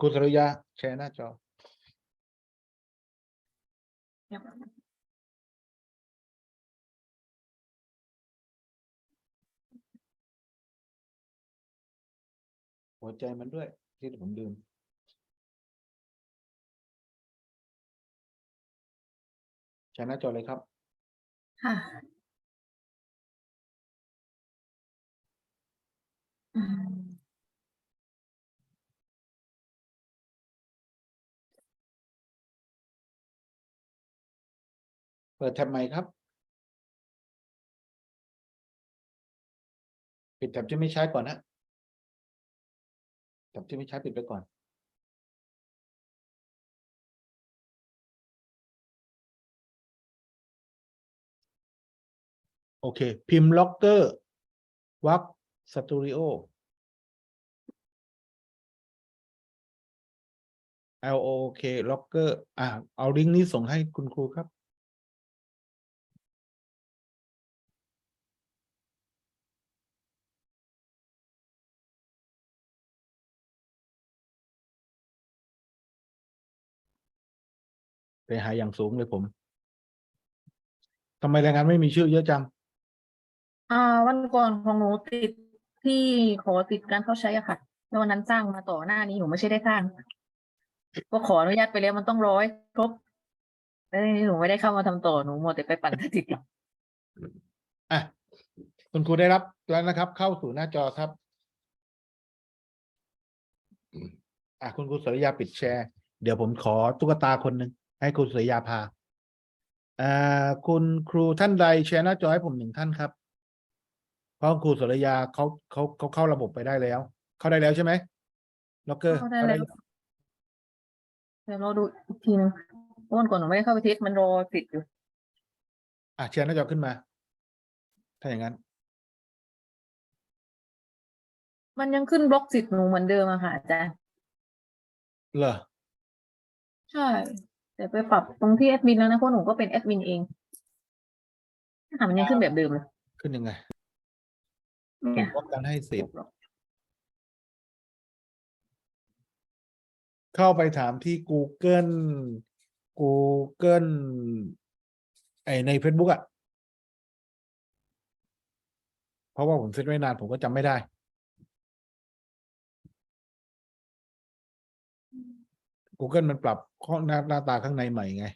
คุณสรยาแชร์หน้าจอ หัวใจมันด้วย ที่ผมลืมแชร์หน้าจอเลยครับ ค่ะอืม ปิดแท็บใหม่ครับ ปิดแท็บที่ไม่ใช้ก่อนนะแท็บที่ไม่ใช้ปิดไปก่อน โอเค พิมพ์ล็อกเกอร์วักสตูดิโอ L O K ล็อกเกอร์อ่าเอาลิงก์นี้ส่งให้คุณครูครับ ไปหาอย่างสูงเลยผมทำไมแรงงานไม่มีชื่อเยอะจัง อ่า วันก่อนของหนูติดที่ขอติดการเข้าใช้อะค่ะแล้ววันนั้นสร้างมาต่อหน้านี้หนูไม่ใช่ได้สร้าง ก็ขออนุญาตไปแล้วมันต้องร้อยครบแล้วทีนี้หนูไม่ได้เข้ามาทำต่อหนูมัวแต่ไปปั่นสถิติอะคุณครูได้รับแล้วนะครับ เข้าสู่หน้าจอครับ อะคุณครูสรยาปิดแชร์ เดี๋ยวผมขอตุ๊กตาคนหนึ่ง ให้คุณสรยาพาอ่าคุณครูท่านใดแชร์หน้าจอให้ผมหนึ่งท่านครับ เพราะครูสรยาเขาเขาเขาเข้าระบบไปได้แล้ว เข้าได้แล้วใช่ไหมล็อกเกอร์เข้าได้แล้วเดี๋ยวเราดูอีกทีนึงเพราะวันก่อนหนูไม่ได้เข้าไปเทสมันรอติดอยู่ อะแชร์หน้าจอขึ้นมา ถ้าอย่างนั้น มันยังขึ้นบล็อกสิทธิ์หนูเหมือนเดิมอะค่ะอาจารย์เหรอใช่ แต่ไปปรับตรงที่แอดมินแล้วนะเพราะหนูก็เป็นแอดมินเองค่ะมันยังขึ้นแบบเดิมเลยขึ้นยังไงเนี่ยบล็อกการให้สิทธิ์เข้าไปถามที่ Google Google ไอใน Facebook อะ เพราะว่าผมเซตไว้นานผมก็จำไม่ได้ Google มันปรับข้อหน้าหน้าตาข้างในใหม่ไง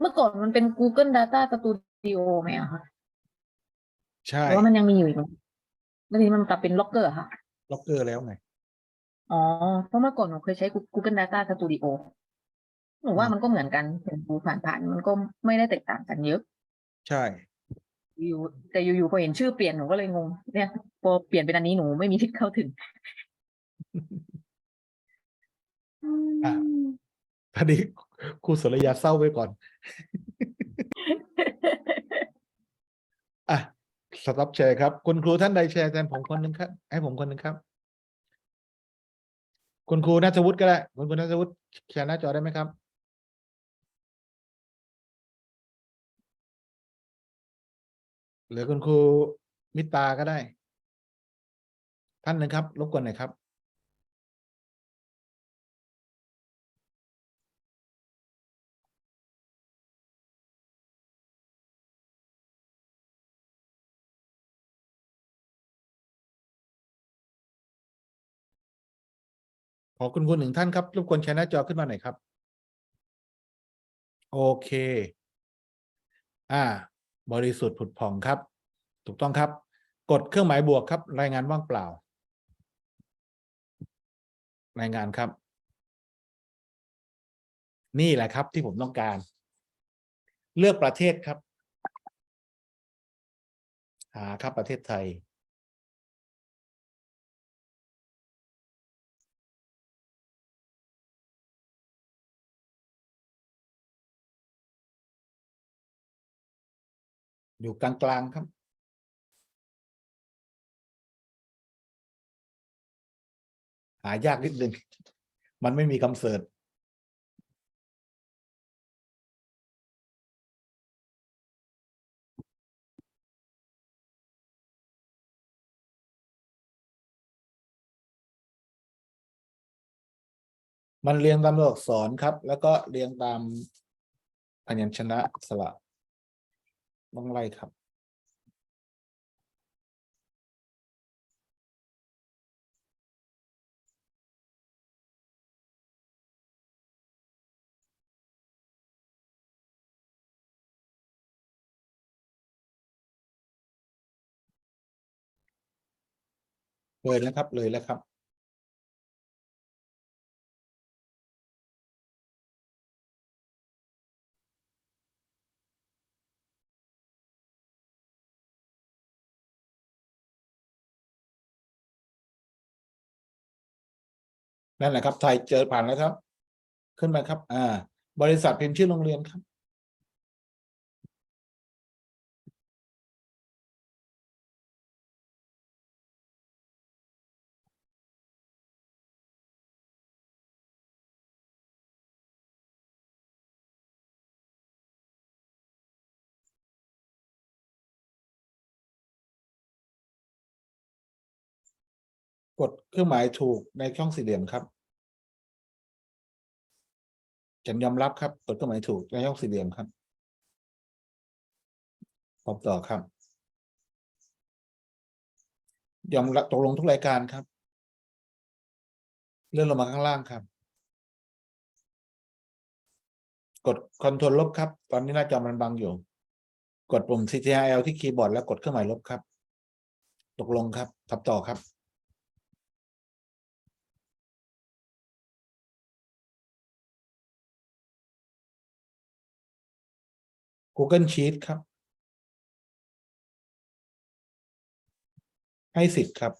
เมื่อก่อนมันเป็น Google Data Studio ไหมอะคะใช่หรือว่ามันยังมีอยู่อีกไหมแล้วทีนี้มันกลับเป็นล็อกเกอร์ค่ะ ล็อกเกอร์แล้วไง อ๋อ เพราะเมื่อก่อนหนูเคยใช้ Google Data Studio หนูว่ามันก็เหมือนกันเห็นดูผ่านๆมันก็ไม่ได้แตกต่างกันเยอะ ใช่ อยู่แต่อยู่ๆพอเห็นชื่อเปลี่ยนหนูก็เลยงง เนี่ยพอเปลี่ยนเป็นอันนี้หนูไม่มีทิศเข้าถึง อะตอนนี้ครูสรยาเศร้าไว้ก่อน อะสต็อปแชร์ครับ คุณครูท่านใดแชร์แทนผมคนหนึ่งครับ ให้ผมคนหนึ่งครับ คุณครูนัทวุฒิก็ได้ คุณครูนัทวุฒิแชร์หน้าจอได้ไหมครับ หรือคุณครูมิตาก็ได้ ท่านหนึ่งครับ รบกวนหน่อยครับ อคุณครูหนึ่งท่านครับรบกวนแชร์หน้าจอขึ้นมาหน่อยครับ โอเค อ่า บริสุทธิ์ผุดผ่องครับ ถูกต้องครับ กดเครื่องหมายบวกครับ รายงานว่างเปล่า รายงานครับ นี่แหละครับที่ผมต้องการ เลือกประเทศครับ หาครับประเทศไทย อยู่กลางๆครับ หายากนิดนึง มันไม่มีคำเสิร์ชมันเรียงตามตัวอักษรครับ แล้วก็เรียงตามพยัญชนะสระ ต้องไล่ครับ เลยแล้วครับเลยแล้วครับ นั่นแหละครับไทยเจอผ่านแล้วครับ ขึ้นมาครับ อ่า บริษัทพิมพ์ชื่อโรงเรียนครับ กดเครื่องหมายถูกในช่องสี่เหลี่ยมครับฉันยอมรับครับ กดเครื่องหมายถูกในช่องสี่เหลี่ยมครับตอบต่อครับ ยอมรับตกลงทุกรายการครับ เลื่อนลงมาข้างล่างครับ กดคอนโทรลลบครับ ตอนนี้หน้าจอมันบังอยู่ กดปุ่ม CTRL ที่คีย์บอร์ดแล้วกดเครื่องหมายลบครับ ตกลงครับตอบต่อครับ Google Sheet ครับ ให้สิทธิ์ครับ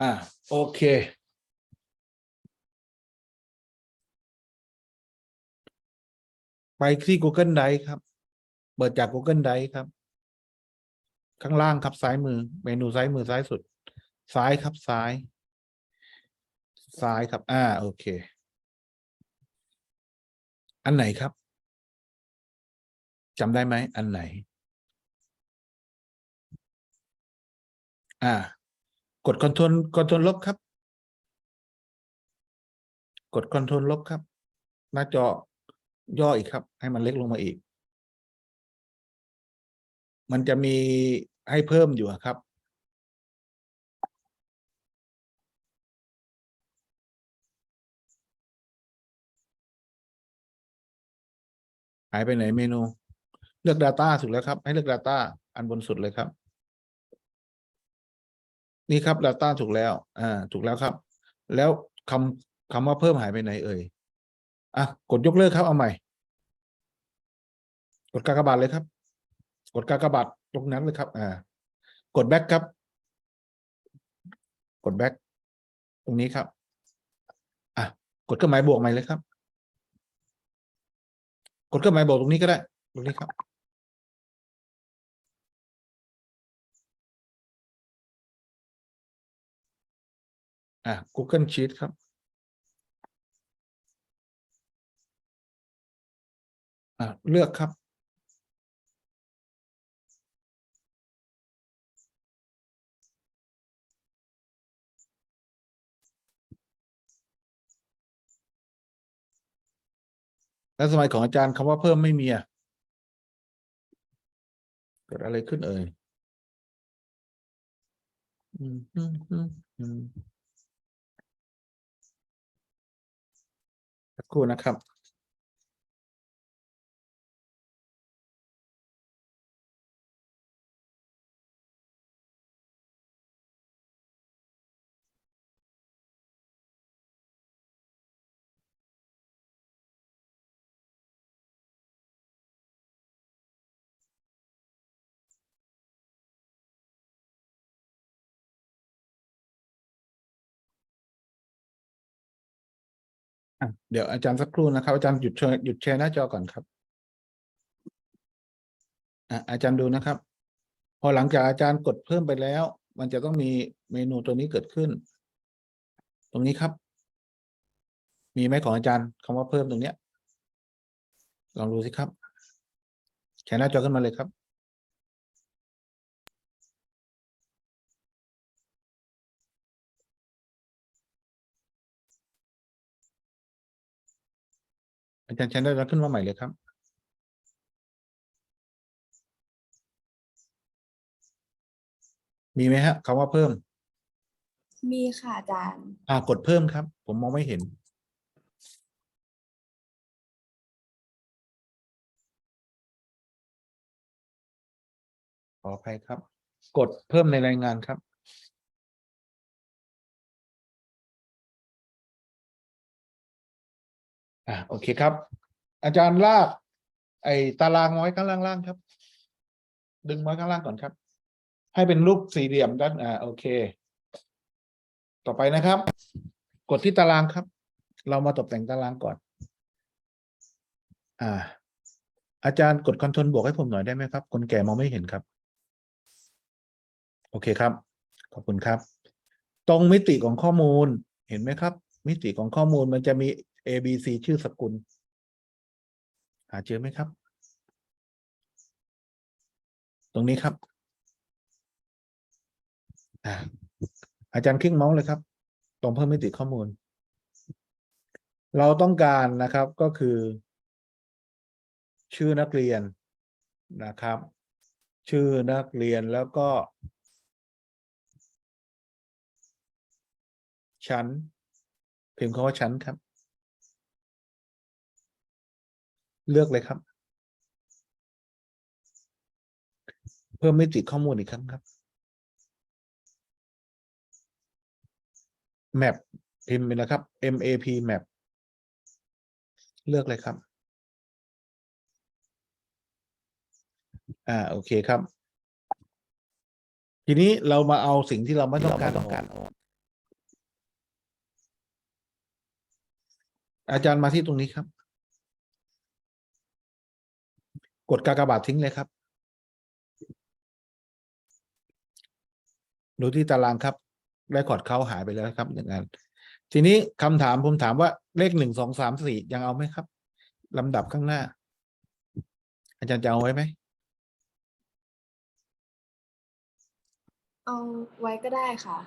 อ่าโอเค ไปที่ Google Drive ครับ เปิดจาก Google Drive ครับ ข้างล่างครับซ้ายมือ เมนูซ้ายมือซ้ายสุด ซ้ายครับซ้าย ซ้ายครับ อ่า โอเค อันไหนครับจำได้ไหมอันไหน อ่า กดคอนโทรลคอนโทรลลบครับ กดคอนโทรลลบครับ หน้าจอย่ออีกครับ ให้มันเล็กลงมาอีก มันจะมี ให้เพิ่มอยู่ครับ หายไปไหนเมนู เลือก Data ถูกแล้วครับ ให้เลือก Data อันบนสุดเลยครับ นี่ครับ Data ถูกแล้ว อ่า ถูกแล้วครับ แล้วคำคำว่าเพิ่มหายไปไหนเอ่ยอะกดยกเลิกครับเอาใหม่ กดกากบาทเลยครับ กดกากบาท ตรงนั้นเลยครับ อ่า กดแบ็กครับ กดแบ็กตรงนี้ครับ อะ กดเครื่องหมายบวกใหม่เลยครับ กดเครื่องหมายบวกตรงนี้ก็ได้ ตรงนี้ครับ อะ Google Sheet ครับอะเลือกครับ แล้วสมัยของอาจารย์คำว่าเพิ่มไม่มีอะเกิดอะไรขึ้นเอ่ยอืมอืมอืมสักครู่นะครับ เดี๋ยวอาจารย์สักครู่นะครับ อาจารย์หยุดแชร์หยุดแชร์หน้าจอก่อนครับอาจารย์ดูนะครับ พอหลังจากอาจารย์กดเพิ่มไปแล้ว มันจะต้องมีเมนูตัวนี้เกิดขึ้น ตรงนี้ครับ มีไหมของอาจารย์คำว่าเพิ่มตรงเนี้ยลองดูสิครับแชร์หน้าจอขึ้นมาเลยครับ อาจารย์แชร์หน้าจอขึ้นมาใหม่เลยครับมีไหมฮะคำว่าเพิ่ม มีค่ะอาจารย์ อ่ากดเพิ่มครับ ผมมองไม่เห็น ขออภัยครับ กดเพิ่มในรายงานครับ อ่าโอเคครับ อาจารย์ลาก ไอ้ตารางไว้ข้างล่างๆครับ ดึงไว้ข้างล่างก่อนครับ ให้เป็นรูปสี่เหลี่ยมด้านอ่าโอเค ต่อไปนะครับ กดที่ตารางครับ เรามาตกแต่งตารางก่อน อ่า อาจารย์กดคอนโทรลบวกให้ผมหน่อยได้ไหมครับ คนแก่มองไม่เห็นครับ โอเคครับ ขอบคุณครับ ตรงมิติของข้อมูลเห็นไหมครับ มิติของข้อมูลมันจะมี A B C ชื่อสกุล หาเจอไหมครับ ตรงนี้ครับอาอาจารย์คลิกเมาส์เลยครับ ตรงเพิ่มมิติข้อมูล เราต้องการนะครับก็คือ ชื่อนักเรียนนะครับ ชื่อนักเรียนแล้วก็ชั้นพิมพ์คำว่าชั้นครับ เลือกเลยครับ เพิ่มมิติดข้อมูลอีกครั้งครับ map พิมพ์ไปนะครับ map map เลือกเลยครับอ่าโอเคครับ ทีนี้เรามาเอาสิ่งที่เราไม่ต้องการต้องการอาจารย์มาที่ตรงนี้ครับ กดกากบาททิ้งเลยครับ ดูที่ตารางครับได้คอร์ดเขาหายไปแล้วครับอย่างนั้นทีนี้คำถามผมถามว่าเลขหนึ่งสองสามสี่ยังเอาไหมครับลำดับข้างหน้า อาจารย์จะเอาไว้ไหม เอาไว้ก็ได้ค่ะ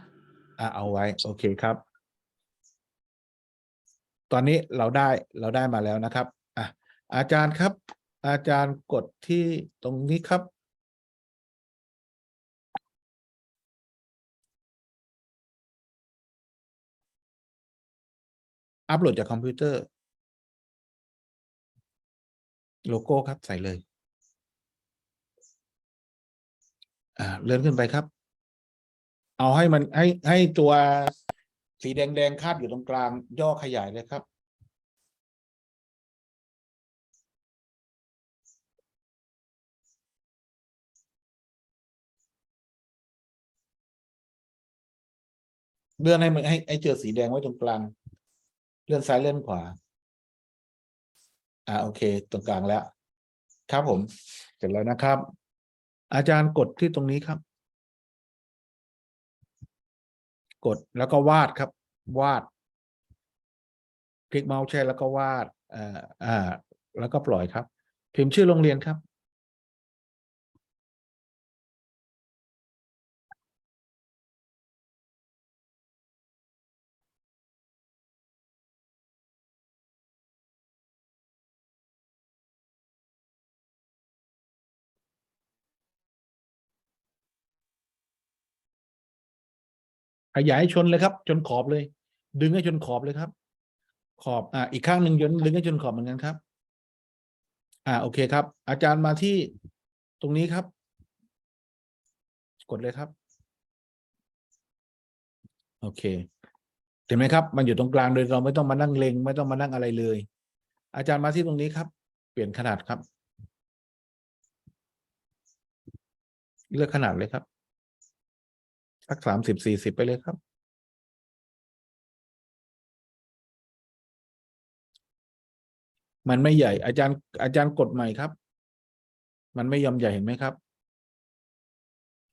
อ่าเอาไว้ โอเคครับ ตอนนี้เราได้เราได้มาแล้วนะครับ อะอาจารย์ครับ อาจารย์กดที่ตรงนี้ครับ อัปโหลดจากคอมพิวเตอร์ โลโก้ครับใส่เลยเลื่อนขึ้นไปครับ เอาให้มันให้ให้ตัวสีแดง ๆ คาดอยู่ตรงกลางย่อขยายเลยครับ เลื่อนให้มันให้ให้เจอสีแดงไว้ตรงกลาง เลื่อนซ้ายเลื่อนขวา อ่าโอเค ตรงกลางแล้ว ครับผม เสร็จแล้วนะครับ อาจารย์กดที่ตรงนี้ครับ กดแล้วก็วาดครับ วาด คลิกเมาส์แช่แล้วก็วาดอ่าอ่า แล้วก็ปล่อยครับ พิมพ์ชื่อโรงเรียนครับ ขยายชนเลยครับ จนขอบเลย ดึงให้ชนขอบเลยครับ ขอบอ่าอีกข้างหนึ่งยนดึงให้ชนขอบเหมือนกันครับ อ่าโอเคครับ อาจารย์มาที่ตรงนี้ครับ กดเลยครับโอเคเห็นไหมครับ มันอยู่ตรงกลางโดยเราไม่ต้องมานั่งเลงไม่ต้องมานั่งอะไรเลย อาจารย์มาที่ตรงนี้ครับ เปลี่ยนขนาดครับ เลือกขนาดเลยครับ สักสามสิบสี่สิบไปเลยครับ มันไม่ใหญ่ อาจารย์ อาจารย์กดใหม่ครับ มันไม่ยอมใหญ่เห็นไหมครับ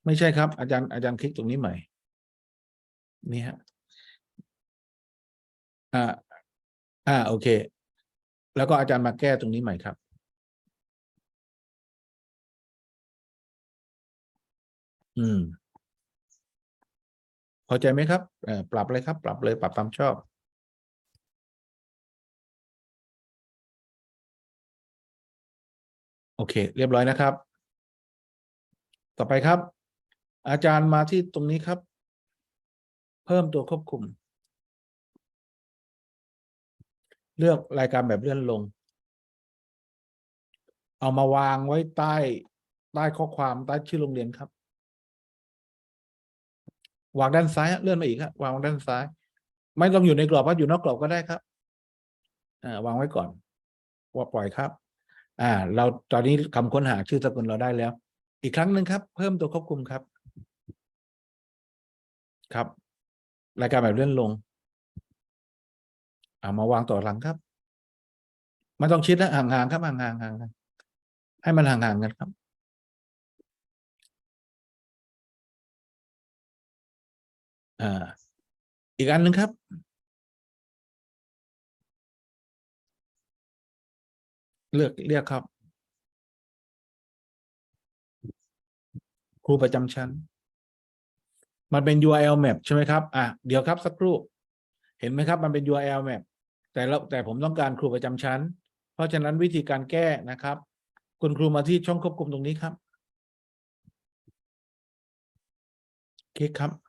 ไม่ใช่ครับ อาจารย์อาจารย์คลิกตรงนี้ใหม่ นี่ฮะอ่าอ่าโอเค แล้วก็อาจารย์มาแก้ตรงนี้ใหม่ครับ อืม พอใจไหมครับปรับเลยครับ ปรับเลยปรับตามชอบโอเค เรียบร้อยนะครับ ต่อไปครับ อาจารย์มาที่ตรงนี้ครับ เพิ่มตัวควบคุม เลือกรายการแบบเลื่อนลง เอามาวางไว้ใต้ใต้ข้อความใต้ชื่อโรงเรียนครับ วางด้านซ้ายเลื่อนมาอีกครับวางด้านซ้าย ไม่ต้องอยู่ในกรอบว่าอยู่นอกกรอบก็ได้ครับอ่าวางไว้ก่อน ว่าปล่อยครับ อ่า เราตอนนี้คำค้นหาชื่อสกุลเราได้แล้ว อีกครั้งหนึ่งครับ เพิ่มตัวควบคุมครับ ครับ รายการแบบเลื่อนลงอ่ามาวางต่อหลังครับไม่ต้องชิดนะห่างๆครับห่างๆห่างๆให้มันห่างๆกันครับ อ่าอีกอันหนึ่งครับ เลือกเรียกครับ ครูประจำชั้น มันเป็น URL map ใช่ไหมครับ อะ เดี๋ยวครับสักครู่ เห็นไหมครับ มันเป็น URL map แต่เราแต่ผมต้องการครูประจำชั้น เพราะฉะนั้นวิธีการแก้นะครับ คุณครูมาที่ช่องควบคุมตรงนี้ครับ คลิกครับ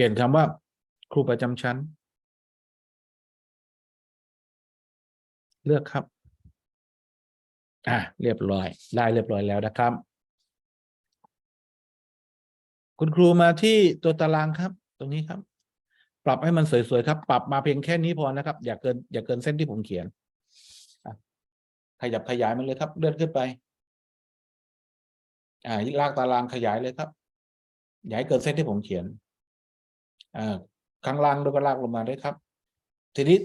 ปลี่ยนคำว่า ครูประจำชั้น เลือกครับ อะเรียบร้อย ได้เรียบร้อยแล้วนะครับ คุณครูมาที่ตัวตารางครับ ตรงนี้ครับ ปรับให้มันสวยๆครับ ปรับมาเพียงแค่นี้พอนะครับ อย่าเกินอย่าเกินเส้นที่ผมเขียนขยับขยายมันเลยครับ เลื่อนขึ้นไป อ่าลากตารางขยายเลยครับอย่าให้เกินเส้นที่ผมเขียน ข้างล่างด้วยก็ลากลงมาด้วยครับ ทีนี้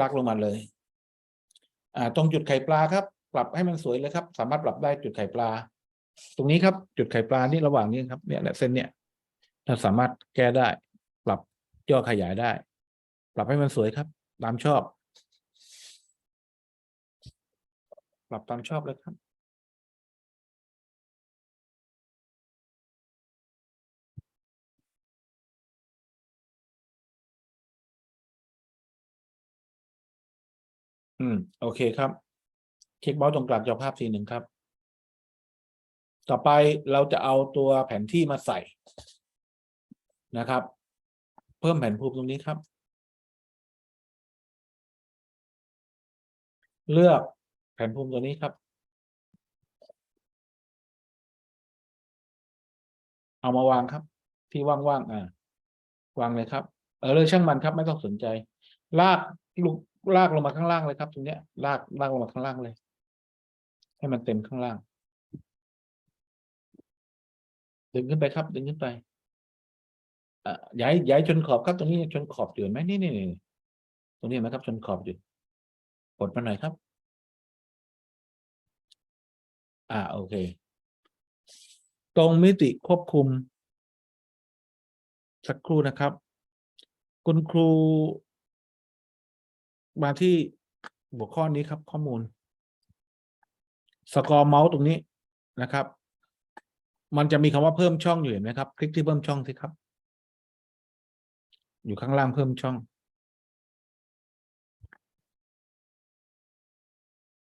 ลากลงมาเลยอ่าตรงจุดไข่ปลาครับ ปรับให้มันสวยเลยครับ สามารถปรับได้จุดไข่ปลา ตรงนี้ครับ จุดไข่ปลานี่ระหว่างนี้ครับเนี่ยเส้นเนี่ยเราสามารถแก้ได้ ปรับย่อขยายได้ ปรับให้มันสวยครับ ตามชอบ ปรับตามชอบเลยครับ อืม โอเคครับ คลิกเมาส์ตรงกลางจอภาพทีหนึ่งครับ ต่อไปเราจะเอาตัวแผนที่มาใส่นะครับ เพิ่มแผนภูมิตรงนี้ครับ เลือกแผนภูมิตัวนี้ครับ เอามาวางครับ ที่ว่างๆอ่าวางเลยครับ เออเลยช่างมันครับ ไม่ต้องสนใจ ลากลูก ลากลงมาข้างล่างเลยครับตรงเนี้ย ลากลากลงมาข้างล่างเลย ให้มันเต็มข้างล่าง ดึงขึ้นไปครับ ดึงขึ้นไปอ่าย้ายย้ายชนขอบครับตรงนี้ชนขอบอยู่ไหมนี่นี่นี่ตรงนี้เห็นไหมครับชนขอบอยู่กดมาหน่อยครับ อ่าโอเค ตรงมิติควบคุม สักครู่นะครับ คุณครู มาที่หัวข้อนี้ครับ ข้อมูล สกอร์เมาส์ตรงนี้นะครับ มันจะมีคำว่าเพิ่มช่องอยู่เห็นไหมครับ คลิกที่เพิ่มช่องสิครับ อยู่ข้างล่างเพิ่มช่อง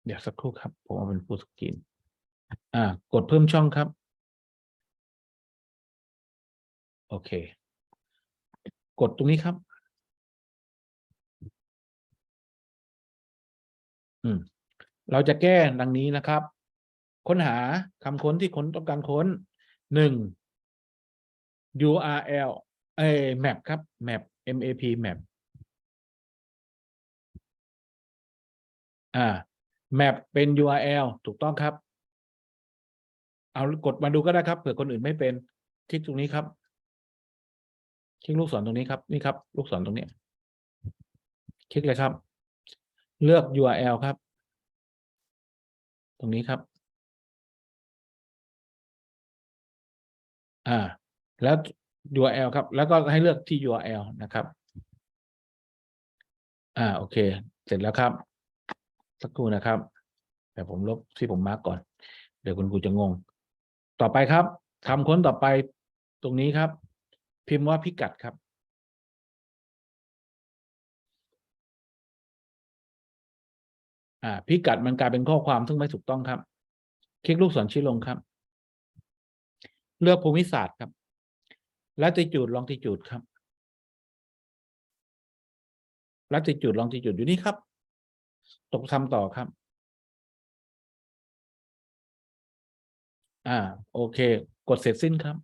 เดี๋ยวสักครู่ครับ ผมเอาเป็นฟูลสกรีนอ่า กดเพิ่มช่องครับ โอเค กดตรงนี้ครับ อืม เราจะแก้ดังนี้นะครับ ค้นหาคำค้นที่ค้นต้องการค้นหนึ่ง URL เอ map ครับ map map map อ่า map เป็น URL ถูกต้องครับ เอากดมาดูก็ได้ครับเผื่อคนอื่นไม่เป็นคลิกตรงนี้ครับคลิกลูกศรตรงนี้ครับ นี่ครับ ลูกศรตรงนี้ คลิกเลยครับ เลือก URL ครับ ตรงนี้ครับ อ่า แล้ว URL ครับ แล้วก็ให้เลือกที่ URL นะครับ อ่า โอเค เสร็จแล้วครับ สักครู่นะครับ แต่ผมลบที่ผมมาร์กก่อน เดี๋ยวคุณครูจะงง ต่อไปครับคำค้นต่อไปตรงนี้ครับ พิมพ์ว่าพิกัดครับ อ่าพิกัดมันกลายเป็นข้อความซึ่งไม่ถูกต้องครับ คลิกลูกศรชี้ลงครับ เลือกภูมิศาสตร์ครับ และติจูดลองติจูดครับละติจูดลองติจูดอยู่นี่ครับ ตกทำต่อครับ อ่า โอเค กดเสร็จสิ้นครับ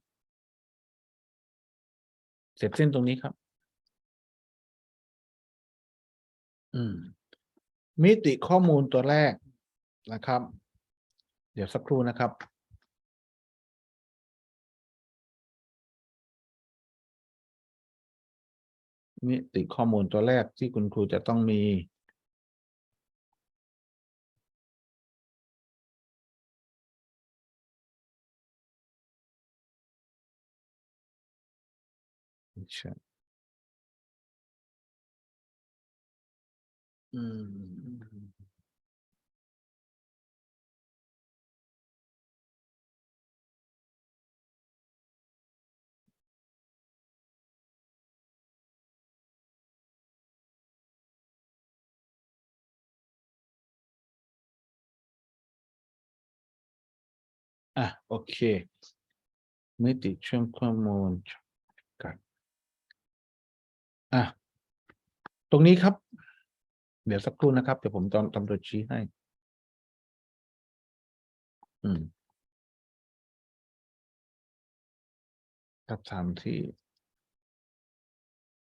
เสร็จสิ้นตรงนี้ครับ อืม มิติข้อมูลตัวแรกนะครับ เดี๋ยวสักครู่นะครับ มิติข้อมูลตัวแรกที่คุณครูจะต้องมีใช่ อืม อะ โอเค มิติเชื่อมข้อมูลกันอะ ตรงนี้ครับ เดี๋ยวสักครู่นะครับ เดี๋ยวผมตอนทำตัวชี้ให้ อืมครับสามที่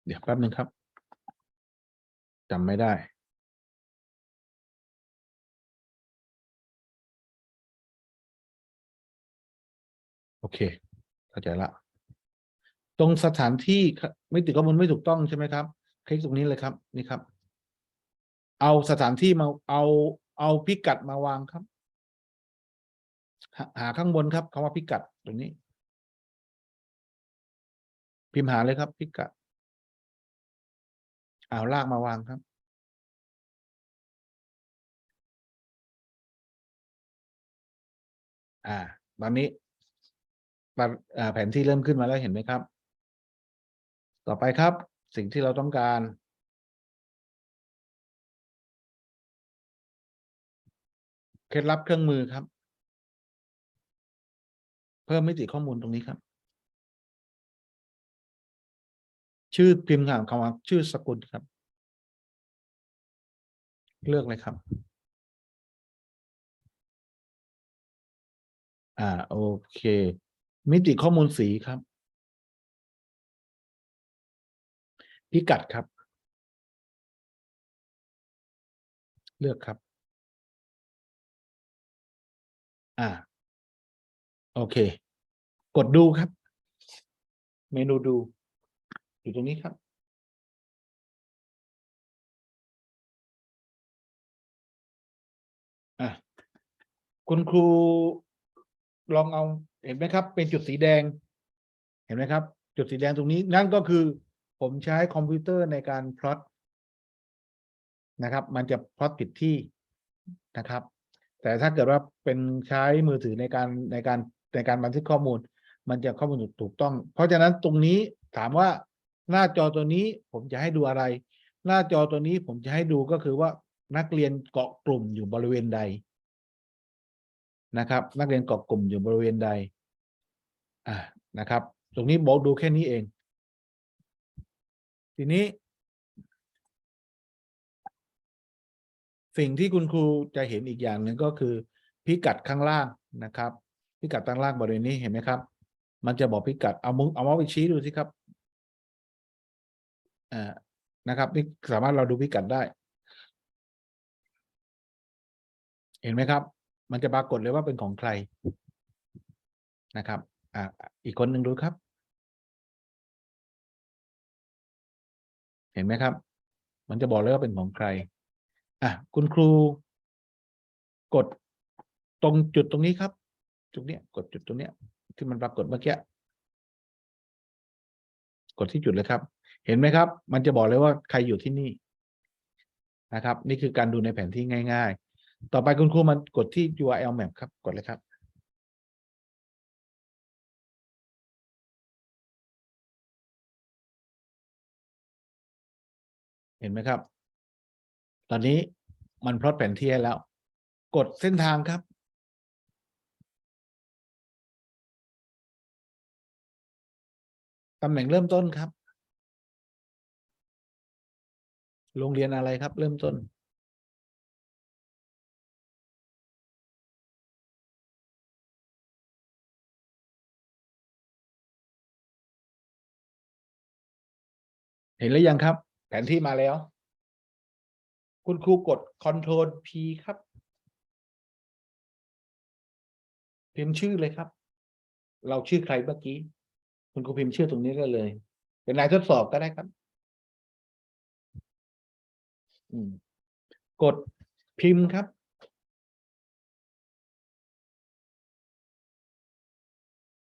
เดี๋ยวแป๊บหนึ่งครับจำไม่ได้ โอเค เข้าใจละ ตรงสถานที่ไม่ติดข้อมูลไม่ถูกต้องใช่ไหมครับ คลิกตรงนี้เลยครับ นี่ครับ เอาสถานที่มาเอาเอาพิกัดมาวางครับหาหาข้างบนครับคำว่าพิกัดตรงนี้ พิมพ์หาเลยครับ พิกัดเอาลากมาวางครับ อ่า ตอนนี้ปะอ่าแผนที่เริ่มขึ้นมาแล้วเห็นไหมครับ ต่อไปครับ สิ่งที่เราต้องการ เคล็ดลับเครื่องมือครับ เพิ่มมิติข้อมูลตรงนี้ครับ ชื่อพิมพ์คำคำว่าชื่อสกุลครับ เลือกเลยครับอ่าโอเค มิติข้อมูลสีครับ พิกัดครับ เลือกครับ อ่า โอเค กดดูครับ เมนูดู อยู่ตรงนี้ครับ อะคุณครูลองเอาเห็นไหมครับ เป็นจุดสีแดง เห็นไหมครับ จุดสีแดงตรงนี้นั่นก็คือ ผมใช้คอมพิวเตอร์ในการพลอตนะครับ มันจะพลอตผิดที่นะครับ แต่ถ้าเกิดว่าเป็นใช้มือถือในการในการในการบันทึกข้อมูล มันจะข้อมูลถูกต้อง เพราะฉะนั้นตรงนี้ถามว่าหน้าจอตัวนี้ผมจะให้ดูอะไร หน้าจอตัวนี้ผมจะให้ดูก็คือว่านักเรียนเกาะกลุ่มอยู่บริเวณใดนะครับ นักเรียนเกาะกลุ่มอยู่บริเวณใดอ่านะครับ ตรงนี้บอกดูแค่นี้เอง ทีนี้ สิ่งที่คุณครูจะเห็นอีกอย่างหนึ่งก็คือ พิกัดข้างล่างนะครับ พิกัดข้างล่างบริเวณนี้เห็นไหมครับ มันจะบอกพิกัดเอามือเอาเมาส์ไปชี้ดูสิครับอ่านะครับนี่สามารถเราดูพิกัดได้ เห็นไหมครับ มันจะปรากฏเลยว่าเป็นของใครนะครับ อ่า อีกคนหนึ่งดูครับ เห็นไหมครับ มันจะบอกเลยว่าเป็นของใคร อะคุณครู กดตรงจุดตรงนี้ครับ จุดเนี้ย กดจุดตรงเนี้ย ที่มันปรากฏเมื่อกี้กดที่จุดเลยครับ เห็นไหมครับ มันจะบอกเลยว่าใครอยู่ที่นี่นะครับ นี่คือการดูในแผนที่ง่าย ๆ ต่อไปคุณครูมันกดที่ URL map ครับ กดเลยครับเห็นไหมครับ ตอนนี้มันพลอตแผนที่แล้ว กดเส้นทางครับ ตำแหน่งเริ่มต้นครับ โรงเรียนอะไรครับ เริ่มต้น เห็นหรือยังครับ แผนที่มาแล้ว คุณครูกด Ctrl P ครับ พิมพ์ชื่อเลยครับ เราชื่อใครเมื่อกี้ คุณครูพิมพ์ชื่อตรงนี้ได้เลย เป็นนายทดสอบก็ได้ครับกดพิมพ์ครับ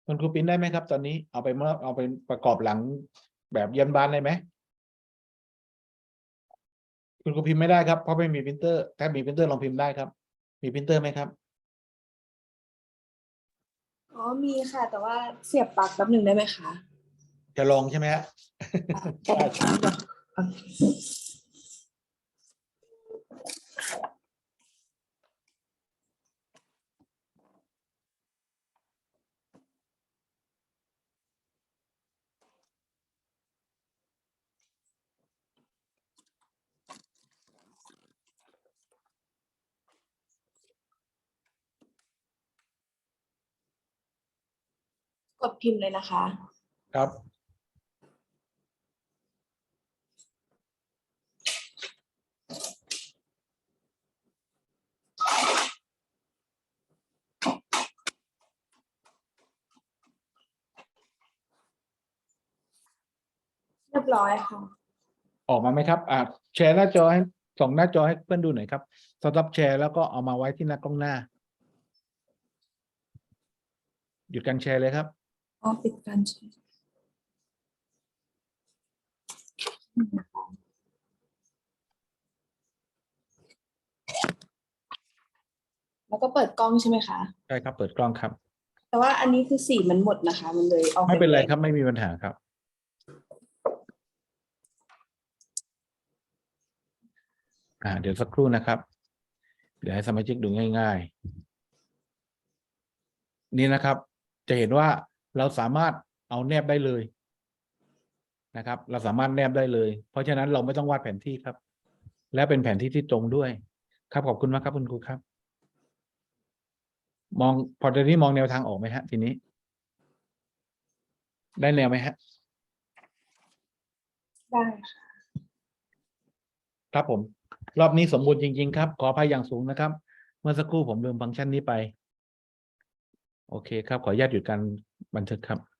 คุณครูพิมพ์ได้ไหมครับ ตอนนี้เอาไปเมื่อเอาไปประกอบหลังแบบเยียนบ้านได้ไหม คุณครูพิมพ์ไม่ได้ครับเพราะไม่มีพิมพ์เตอร์ถ้ามีพิมพ์เตอร์ลองพิมพ์ได้ครับ มีพิมพ์เตอร์ไหมครับอ๋อมีค่ะ แต่ว่าเสียบปลั๊กแป๊บหนึ่งได้ไหมคะจะลองใช่ไหมฮะได้ กดพิมพ์เลยนะคะ ครับ เรียบร้อยค่ะ ออกมาไหมครับอ่าแชร์หน้าจอให้ส่องหน้าจอให้เพื่อนดูหน่อยครับสต็อปแชร์แล้วก็เอามาไว้ที่หน้ากล้องหน้า หยุดการแชร์เลยครับ อ๋อปิดการใช้แล้วก็เปิดกล้องใช่ไหมคะ ใช่ครับ เปิดกล้องครับ แต่ว่าอันนี้คือสีมันหมดนะคะ มันเลยออกไม่เป็นไรแดงๆครับ ไม่มีปัญหาครับ อ่า เดี๋ยวสักครู่นะครับ เดี๋ยวให้สมาชิกดูง่าย ๆ นี่นะครับ จะเห็นว่า เราสามารถเอาแนบได้เลยนะครับ เราสามารถแนบได้เลย เพราะฉะนั้นเราไม่ต้องวาดแผนที่ครับ และเป็นแผนที่ที่ตรงด้วย ครับขอบคุณมากครับคุณครูครับ มองพอตอนนี้มองแนวทางออกไหมฮะ ทีนี้ ได้แนวไหมฮะ ได้ค่ะครับผม รอบนี้สมบูรณ์จริง ๆ ครับ ขออภัยอย่างสูงนะครับ เมื่อสักครู่ผมลืมฟังก์ชันนี้ไป โอเคครับ ขออนุญาตหยุดการ บันทึกครับ